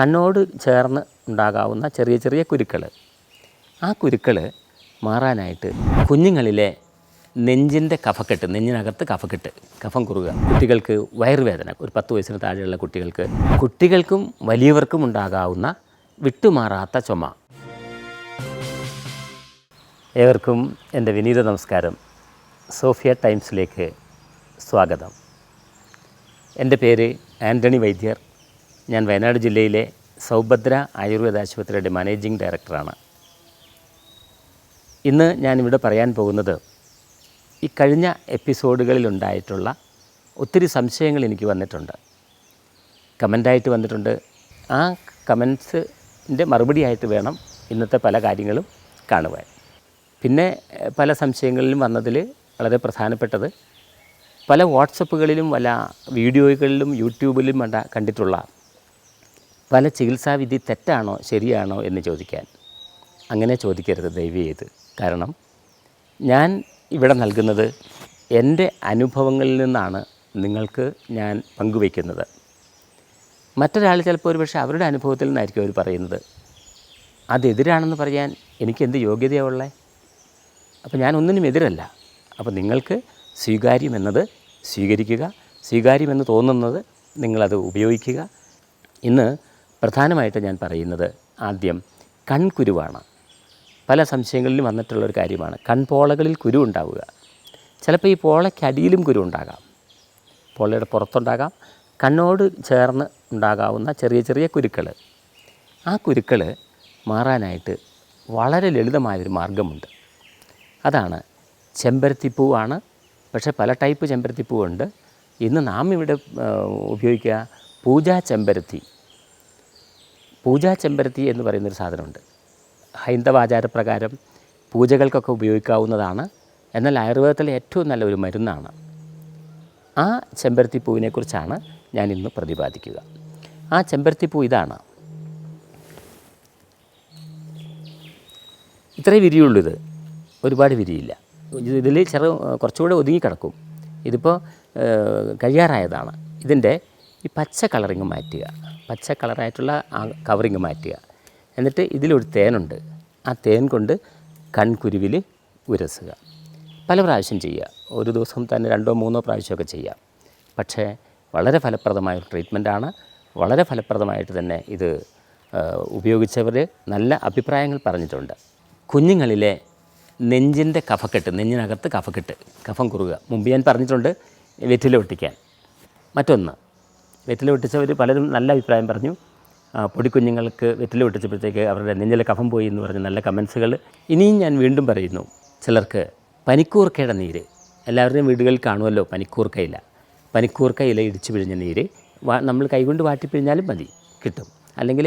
കണ്ണോട് ചേർന്ന് ഉണ്ടാകാവുന്ന ചെറിയ ചെറിയ കുരുക്കൾ ആ കുരുക്കൾ മാറാനായിട്ട് കുഞ്ഞുങ്ങളിലെ നെഞ്ചിന്റെ കഫക്കെട്ട് നെഞ്ചിനകത്ത് കഫക്കെട്ട് കഫം കുറുക കുട്ടികൾക്ക് വയറുവേദന ഒരു പത്ത് വയസ്സിന് താഴെയുള്ള കുട്ടികൾക്ക് കുട്ടികൾക്കും വലിയവർക്കും ഉണ്ടാകാവുന്ന വിട്ടുമാറാത്ത ചുമ. ഏവർക്കും എന്റെ വിനീത നമസ്കാരം. സോഫിയ ടൈംസിലേക്ക് സ്വാഗതം. എന്റെ പേര് ആന്റണി വൈദ്യർ. ഞാൻ വയനാട് ജില്ലയിലെ സൗഭദ്ര ആയുർവേദ ആശുപത്രിയുടെ മാനേജിംഗ് ഡയറക്ടറാണ്. ഇന്ന് ഞാനിവിടെ പറയാൻ പോകുന്നത് ഈ കഴിഞ്ഞ എപ്പിസോഡുകളിലുണ്ടായിട്ടുള്ള ഒത്തിരി സംശയങ്ങൾ എനിക്ക് വന്നിട്ടുണ്ട്. കമന്റായിട്ട് വന്നിട്ടുണ്ട്. ആ കമൻസിന്റെ മറുപടിയായിട്ട് വേണം ഇന്നത്തെ പല കാര്യങ്ങളും കാണുവാൻ. പിന്നെ പല സംശയങ്ങളിലും വന്നതിൽ വളരെ പ്രധാനപ്പെട്ടത് പല വാട്സപ്പുകളിലും പല വീഡിയോകളിലും യൂട്യൂബിലും കണ്ടിട്ടുള്ള പല ചികിത്സാവിധി തെറ്റാണോ ശരിയാണോ എന്ന് ചോദിക്കാൻ. അങ്ങനെ ചോദിക്കരുത് ദൈവം ചെയ്ത് കാരണം ഞാൻ ഇവിടെ നൽകുന്നത് എന്റെ അനുഭവങ്ങളിൽ നിന്നാണ് നിങ്ങൾക്ക് ഞാൻ പങ്കുവയ്ക്കുന്നത്. മറ്റൊരാൾ ചിലപ്പോൾ ഒരുപക്ഷെ അവരുടെ അനുഭവത്തിൽ നിന്നായിരിക്കും അവർ പറയുന്നത് അതെതിരാണെന്ന് പറയാൻ എനിക്ക് എന്ത് യോഗ്യതയുള്ളത് അപ്പോൾ ഞാൻ ഒന്നിനും എതിരല്ല. അപ്പോൾ നിങ്ങൾക്ക് സ്വീകാര്യമെന്നത് സ്വീകരിക്കുക സ്വീകാര്യമെന്ന് തോന്നുന്നത് നിങ്ങളത് ഉപയോഗിക്കുക. ഇന്ന് പ്രധാനമായിട്ട് ഞാൻ പറയുന്നത് ആദ്യം കൺകുരുവാണ്. പല സംശയങ്ങളിലും വന്നിട്ടുള്ളൊരു കാര്യമാണ്. കൺപോളകളിൽ കുരു ഉണ്ടാവുക. ചിലപ്പോൾ ഈ പോളയ്ക്കടിയിലും കുരു ഉണ്ടാകാം. പോളയുടെ പുറത്തുണ്ടാകാം. കണ്ണോട് ചേർന്ന് ഉണ്ടാകാവുന്ന ചെറിയ ചെറിയ കുരുക്കൾ ആ കുരുക്കൾ മാറാനായിട്ട് വളരെ ലളിതമായൊരു മാർഗമുണ്ട്. അതാണ് ചെമ്പരത്തിപ്പൂവാണ്. പക്ഷേ പല ടൈപ്പ് ചെമ്പരത്തിപ്പൂവുണ്ട്. ഇന്ന് നാം ഇവിടെ ഉപയോഗിക്കുക പൂജാ ചെമ്പരത്തി. പൂജാ ചെമ്പരത്തി എന്ന് പറയുന്നൊരു സാധനമുണ്ട്. ഹൈന്ദവ ആചാരപ്രകാരം പൂജകൾക്കൊക്കെ ഉപയോഗിക്കാവുന്നതാണ്. എന്നാൽ ആയുർവേദത്തിലെ ഏറ്റവും നല്ല ഒരു മരുന്നാണ്. ആ ചെമ്പരത്തി പൂവിനെക്കുറിച്ചാണ് ഞാൻ ഇന്ന് പ്രതിപാദിക്കുക. ആ ചെമ്പരത്തി പൂ ഇതാണ്. ഇത്രേ വിരിയുള്ളൂ ഇത്. ഒരുപാട് വിരിയില്ല. ഇതിൽ ചെറു കുറച്ചുകൂടെ ഒതുങ്ങിക്കിടക്കും. ഇതിപ്പോൾ കഴിയാറായതാണ്. ഇതിന്റെ ഈ പച്ച കളറിങ് മാറ്റുക. പച്ച കളറായിട്ടുള്ള ആ കവറിങ് മാറ്റുക. എന്നിട്ട് ഇതിലൊരു തേനുണ്ട്. ആ തേൻ കൊണ്ട് കൺകുരുവിൽ ഉരസുക. പല പ്രാവശ്യം ചെയ്യുക. ഒരു ദിവസം തന്നെ രണ്ടോ മൂന്നോ പ്രാവശ്യമൊക്കെ ചെയ്യാം. പക്ഷേ വളരെ ഫലപ്രദമായ ഒരു ട്രീറ്റ്മെന്റാണ്. വളരെ ഫലപ്രദമായിട്ട് തന്നെ ഇത് ഉപയോഗിച്ചവർ നല്ല അഭിപ്രായങ്ങൾ പറഞ്ഞിട്ടുണ്ട്. കുഞ്ഞുങ്ങളിലെ നെഞ്ചിന്റെ കഫക്കെട്ട് നെഞ്ചിനകത്ത് കഫക്കെട്ട് കഫം കുറുക മുമ്പ് ഞാൻ പറഞ്ഞിട്ടുണ്ട് വെറ്റില ഒട്ടിക്കാൻ. മറ്റൊന്ന് വെറ്റില ഒട്ടിച്ചവർ പലരും നല്ല അഭിപ്രായം പറഞ്ഞു. പൊടിക്കുഞ്ഞുങ്ങൾക്ക് വെറ്റില ഒട്ടിച്ചപ്പോഴത്തേക്ക് അവരുടെ നെഞ്ചിലെ കഫം പോയി എന്ന് പറഞ്ഞ നല്ല കമൻസുകൾ. ഇനിയും ഞാൻ വീണ്ടും പറയുന്നു ചിലർക്ക് പനിക്കൂർക്കയുടെ നീര് എല്ലാവരുടെയും വീടുകളിൽ കാണുമല്ലോ പനിക്കൂർക്കയില. പനിക്കൂർക്ക ഇല ഇടിച്ചു പിഴിഞ്ഞ നീര് വാ നമ്മൾ കൈകൊണ്ട് വാട്ടിപ്പിഴിഞ്ഞാലും മതി കിട്ടും. അല്ലെങ്കിൽ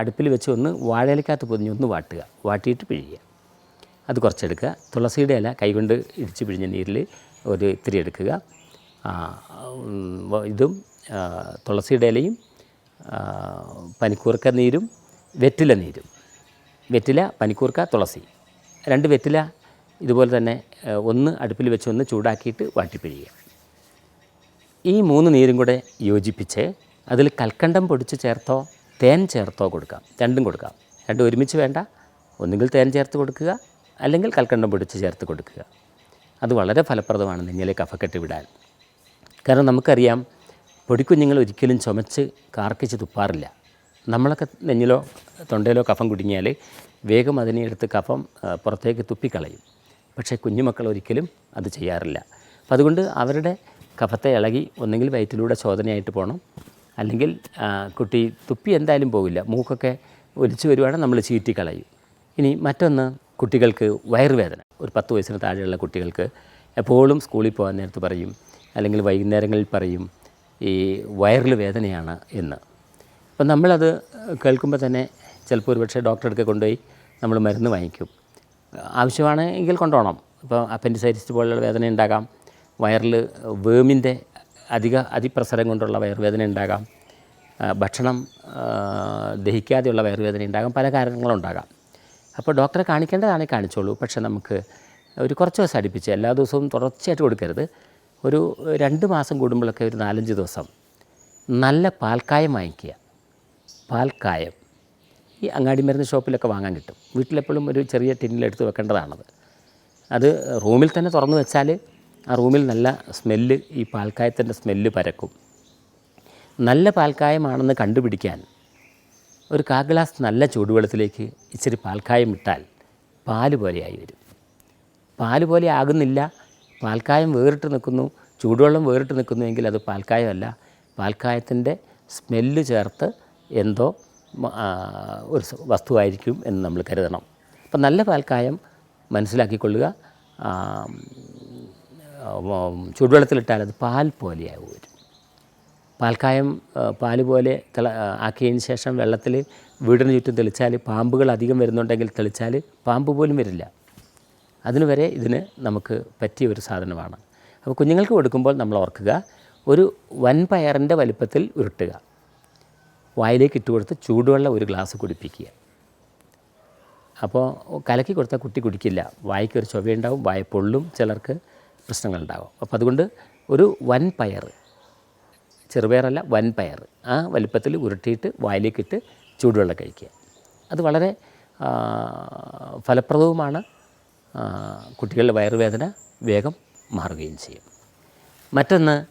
അടുപ്പിൽ വെച്ച് ഒന്ന് വാഴയിലക്കകത്ത് പൊതിഞ്ഞ് ഒന്ന് വാട്ടുക വാട്ടിയിട്ട് പിഴിയുക. അത് കുറച്ചെടുക്കുക. തുളസിയുടെ ഇല കൈകൊണ്ട് ഇടിച്ച് പിഴിഞ്ഞ നീരിൽ ഒരു ഇത്തിരി എടുക്കുക. ഇതും തുളസിയുടെ ഇലയും പനിക്കൂർക്ക നീരും വെറ്റില നീരും. വെറ്റില പനിക്കൂർക്ക തുളസി. രണ്ട് വെറ്റില ഇതുപോലെ തന്നെ ഒന്ന് അടുപ്പിൽ വെച്ച് ഒന്ന് ചൂടാക്കിയിട്ട് വാട്ടിപ്പിഴിയുക. ഈ മൂന്ന് നീരും കൂടെ യോജിപ്പിച്ച് അതിൽ കൽക്കണ്ടം പൊടിച്ച് ചേർത്തോ തേൻ ചേർത്തോ കൊടുക്കാം. രണ്ടും കൊടുക്കാം. രണ്ടും ഒരുമിച്ച് വേണ്ട. ഒന്നുകിൽ തേൻ ചേർത്ത് കൊടുക്കുക അല്ലെങ്കിൽ കൽക്കണ്ടം പൊടിച്ച് ചേർത്ത് കൊടുക്കുക. അത് വളരെ ഫലപ്രദമാണ് നെഞ്ഞിലെ കഫക്കെട്ട് വിടാൻ. കാരണം നമുക്കറിയാം പൊടിക്കുഞ്ഞുങ്ങൾ ഒരിക്കലും ചുമച്ച് കാർക്കിച്ച് തുപ്പാറില്ല. നമ്മളൊക്കെ നെഞ്ഞിലോ തൊണ്ടയിലോ കഫം കുടുങ്ങിയാൽ വേഗം അതിനെ എടുത്ത് കഫം പുറത്തേക്ക് തുപ്പിക്കളയും. പക്ഷേ കുഞ്ഞുമക്കൾ ഒരിക്കലും അത് ചെയ്യാറില്ല. അപ്പം അതുകൊണ്ട് അവരുടെ കഫത്തെ ഇളകി ഒന്നെങ്കിൽ വയറ്റിലൂടെ ശോധനയായിട്ട് പോകണം. അല്ലെങ്കിൽ കുട്ടി തുപ്പി എന്തായാലും പോകില്ല. മൂക്കൊക്കെ ഒലിച്ചു വരുവാണെങ്കിൽ നമ്മൾ ചീറ്റിക്കളയും. ഇനി മറ്റൊന്ന് കുട്ടികൾക്ക് വയറുവേദന. ഒരു പത്ത് വയസ്സിന് താഴെയുള്ള കുട്ടികൾക്ക് എപ്പോഴും സ്കൂളിൽ പോകാൻ നേരത്ത് പറയും അല്ലെങ്കിൽ വൈകുന്നേരങ്ങളിൽ പറയും ഈ വയറിൽ വേദനയാണ് എന്ന്. അപ്പം നമ്മളത് കേൾക്കുമ്പോൾ തന്നെ ചിലപ്പോൾ ഒരു പക്ഷേ ഡോക്ടറെ അടുക്ക കൊണ്ടുപോയി നമ്മൾ മരുന്ന് വാങ്ങിക്കും. ആവശ്യമാണെങ്കിൽ കൊണ്ടുപോകണം. ഇപ്പോൾ അപ്പൻഡിസൈറ്റിസ് പോലുള്ള വേദന ഉണ്ടാകാം. വയറിൽ വേമിന്റെ അധിക അതിപ്രസരം കൊണ്ടുള്ള വയറുവേദന ഉണ്ടാകാം. ഭക്ഷണം ദഹിക്കാതെയുള്ള വയറുവേദന ഉണ്ടാകാം. പല കാരണങ്ങളുണ്ടാകാം അപ്പോൾ ഡോക്ടറെ കാണിക്കേണ്ടതാണെങ്കിൽ കാണിച്ചോളൂ. പക്ഷേ നമുക്ക് ഒരു കുറച്ച് ദിവസം അടുപ്പിച്ച് എല്ലാ ദിവസവും തുടർച്ചയായിട്ട് കൊടുക്കരുത്. ഒരു രണ്ട് മാസം കൂടുമ്പോഴൊക്കെ ഒരു നാലഞ്ച് ദിവസം നല്ല പാൽക്കായം വാങ്ങിക്കുക. പാൽക്കായം. ഈ അങ്ങാടി മരുന്ന് ഷോപ്പിലൊക്കെ വാങ്ങാൻ കിട്ടും. വീട്ടിലെപ്പോഴും ഒരു ചെറിയ ടിന്നിലെടുത്ത് വെക്കേണ്ടതാണത്. അത് റൂമിൽ തന്നെ തുറന്നു വെച്ചാൽ ആ റൂമിൽ നല്ല സ്മെല്ല് ഈ പാൽക്കായത്തിന്റെ സ്മെല്ല് പരക്കും. നല്ല പാൽക്കായമാണെന്ന് കണ്ടുപിടിക്കാൻ ഒരു കാ ഗ്ലാസ് നല്ല ചൂടുവെള്ളത്തിലേക്ക് ഇച്ചിരി പാൽക്കായം ഇട്ടാൽ പാൽ പോലെയായി വരും. പാൽ പോലെ ആകുന്നില്ല പാൽക്കായം വേറിട്ട് നിൽക്കുന്നു ചൂടുവെള്ളം വേറിട്ട് നിൽക്കുന്നുവെങ്കിൽ അത് പാൽക്കായമല്ല. പാൽക്കായത്തിന്റെ സ്മെല്ല് ചേർത്ത് എന്തോ ഒരു വസ്തുവായിരിക്കും എന്ന് നമ്മൾ കരുതണം. അപ്പം നല്ല പാൽക്കായം മനസ്സിലാക്കിക്കൊള്ളുക. ചൂടുവെള്ളത്തിലിട്ടാൽ അത് പാൽ പോലെയാവും വരും. പാൽക്കായം പാൽ പാൽ പോലെ തിള ആക്കിയതിന് ശേഷം വെള്ളത്തിൽ വീടിന് ചുറ്റും തെളിച്ചാൽ പാമ്പുകൾ അധികം വരുന്നുണ്ടെങ്കിൽ തെളിച്ചാൽ പാമ്പ് പോലും വരില്ല. അതിന് വരെ ഇതിന് നമുക്ക് പറ്റിയ ഒരു സാധനമാണ്. അപ്പോൾ കുഞ്ഞുങ്ങൾക്ക് കൊടുക്കുമ്പോൾ നമ്മൾ ഓർക്കുക ഒരു വൻപയറിന്റെ വലിപ്പത്തിൽ ഉരുട്ടുക. വായിലേക്ക് ഇട്ട് കൊടുത്ത് ചൂടുവെള്ളം ഒരു ഗ്ലാസ് കുടിപ്പിക്കുക. അപ്പോൾ കലക്കി കൊടുത്താൽ കുട്ടി കുടിക്കില്ല. വായിക്ക് ഒരു ചൊവ്വയുണ്ടാവും വായ പൊള്ളും ചിലർക്ക് പ്രശ്നങ്ങളുണ്ടാകും അപ്പോൾ അതുകൊണ്ട് ഒരു വൻ പയർ ചെറുപയറല്ല വൻ പയർ ആ വലിപ്പത്തിൽ ഉരുട്ടിയിട്ട് വായിലേക്കിട്ട് ചൂടുവെള്ളം കഴിക്കുക. അത് വളരെ ഫലപ്രദവുമാണ്. കുട്ടികളുടെ വയറുവേദന വേഗം മാറുകയും ചെയ്യും. മറ്റൊന്ന്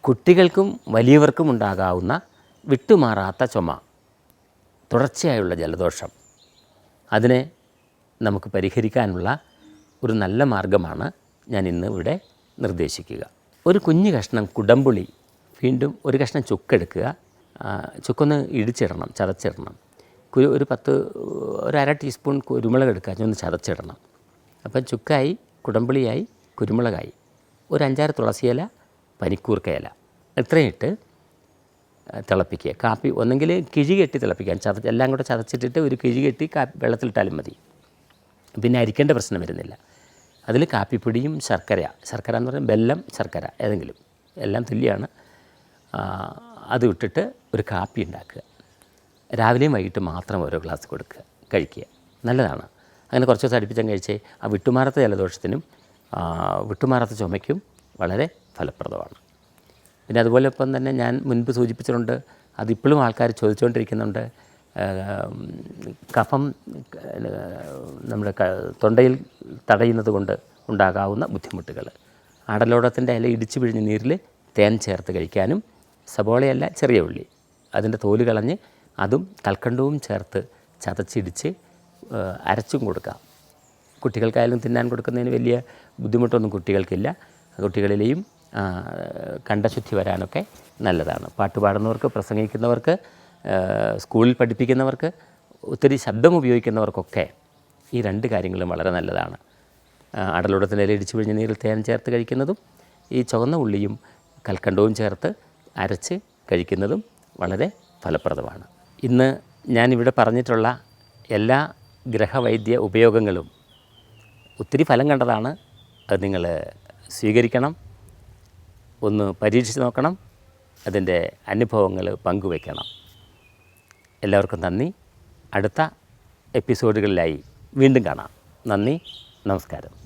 കുട്ടികൾക്കും വലിയവർക്കും ഉണ്ടാകാവുന്ന വിട്ടുമാറാത്ത ചുമ തുടർച്ചയായുള്ള ജലദോഷം. അതിനെ നമുക്ക് പരിഹരിക്കാനുള്ള ഒരു നല്ല മാർഗമാണ് ഞാൻ ഇന്ന് ഇവിടെ നിർദ്ദേശിക്കുക. ഒരു കുഞ്ഞു കഷ്ണം കുടംപുളി വീണ്ടും ഒരു കഷ്ണം ചുക്കെടുക്കുക. ചുക്കൊന്ന് ഇടിച്ചിടണം ചതച്ചിടണം. ഒരു പത്ത് ഒരു അര ടീസ്പൂൺ കുരുമുളക് എടുക്കുക ഒന്ന് ചതച്ചിടണം. അപ്പം ചുക്കായി കുടംപുളിയായി കുരുമുളകായി. ഒരു അഞ്ചാറ് തുളസിയില പനിക്കൂർക്കയില ഇത്രയും ഇട്ട് തിളപ്പിക്കുക. കാപ്പി ഒന്നെങ്കിൽ കിഴി കെട്ടി തിളപ്പിക്കാൻ. ചത എല്ലാം കൂടെ ചതച്ചിട്ടിട്ട് ഒരു കിഴി കെട്ടി കാപ്പി വെള്ളത്തിലിട്ടാലും മതി. പിന്നെ അരിക്കേണ്ട പ്രശ്നം വരുന്നില്ല. അതിൽ കാപ്പിപ്പൊടിയും ശർക്കര ശർക്കര എന്ന് പറഞ്ഞാൽ ബെല്ലം ശർക്കര ഏതെങ്കിലും എല്ലാം തുല്യമാണ് അത് ഇട്ടിട്ട് ഒരു കാപ്പി ഉണ്ടാക്കുക. രാവിലെയും വൈകിട്ട് മാത്രം ഓരോ ഗ്ലാസ് കൊടുക്കുക കഴിക്കുക. നല്ലതാണ്. അങ്ങനെ കുറച്ച് ദിവസം അടുപ്പിച്ചങ്ങ് കഴിച്ചേ ആ വിട്ടുമാറാത്ത ജലദോഷത്തിനും വിട്ടുമാറാത്ത ചുമയ്ക്കും വളരെ ഫലപ്രദമാണ്. പിന്നെ അതുപോലെ ഇപ്പം തന്നെ ഞാൻ മുൻപ് സൂചിപ്പിച്ചിട്ടുണ്ട് അതിപ്പോഴും ആൾക്കാർ ചോദിച്ചുകൊണ്ടിരിക്കുന്നുണ്ട് കഫം നമ്മുടെ തൊണ്ടയിൽ തടയുന്നത് കൊണ്ട് ഉണ്ടാകാവുന്ന ബുദ്ധിമുട്ടുകൾ. ആടലോടത്തിന്റെ ഇല ഇടിച്ചു പിഴിഞ്ഞ് നീരിൽ തേൻ ചേർത്ത് കഴിക്കാനും സബോളയല്ല ചെറിയ ഉള്ളി. അതിന്റെ തോൽ കളഞ്ഞ് അതും കൽക്കണ്ടവും ചേർത്ത് ചതച്ചിടിച്ച് അരച്ചും കൊടുക്കാം. കുട്ടികൾക്കായാലും തിന്നാൻ കൊടുക്കുന്നതിന് വലിയ ബുദ്ധിമുട്ടൊന്നും കുട്ടികൾക്കില്ല. കുട്ടികളിലെയും കണ്ടശുദ്ധി വരാനൊക്കെ നല്ലതാണ്. പാട്ട് പാടുന്നവർക്ക് പ്രസംഗിക്കുന്നവർക്ക് സ്കൂളിൽ പഠിപ്പിക്കുന്നവർക്ക് ഒത്തിരി ശബ്ദം ഉപയോഗിക്കുന്നവർക്കൊക്കെ ഈ രണ്ട് കാര്യങ്ങളും വളരെ നല്ലതാണ്. അടലോടത്തിന്റെ ഇല ഇടിച്ചു പിഴിഞ്ഞ നീരിൽ തേൻ ചേർത്ത് കഴിക്കുന്നതും ഈ ചുവന്ന ഉള്ളിയും കൽക്കണ്ടവും ചേർത്ത് അരച്ച് കഴിക്കുന്നതും വളരെ ഫലപ്രദമാണ്. ഇന്ന് ഞാനിവിടെ പറഞ്ഞിട്ടുള്ള എല്ലാ ഗ്രഹവൈദ്യ ഉപയോഗങ്ങളും ഒത്തിരി ഫലം കണ്ടതാണ്. അത് നിങ്ങൾ സ്വീകരിക്കണം. ഒന്ന് പരീക്ഷിച്ച് നോക്കണം. അതിന്റെ അനുഭവങ്ങൾ പങ്കുവയ്ക്കണം. എല്ലാവർക്കും നന്ദി. അടുത്ത എപ്പിസോഡുകളിലായി വീണ്ടും കാണാം. നന്ദി. നമസ്കാരം.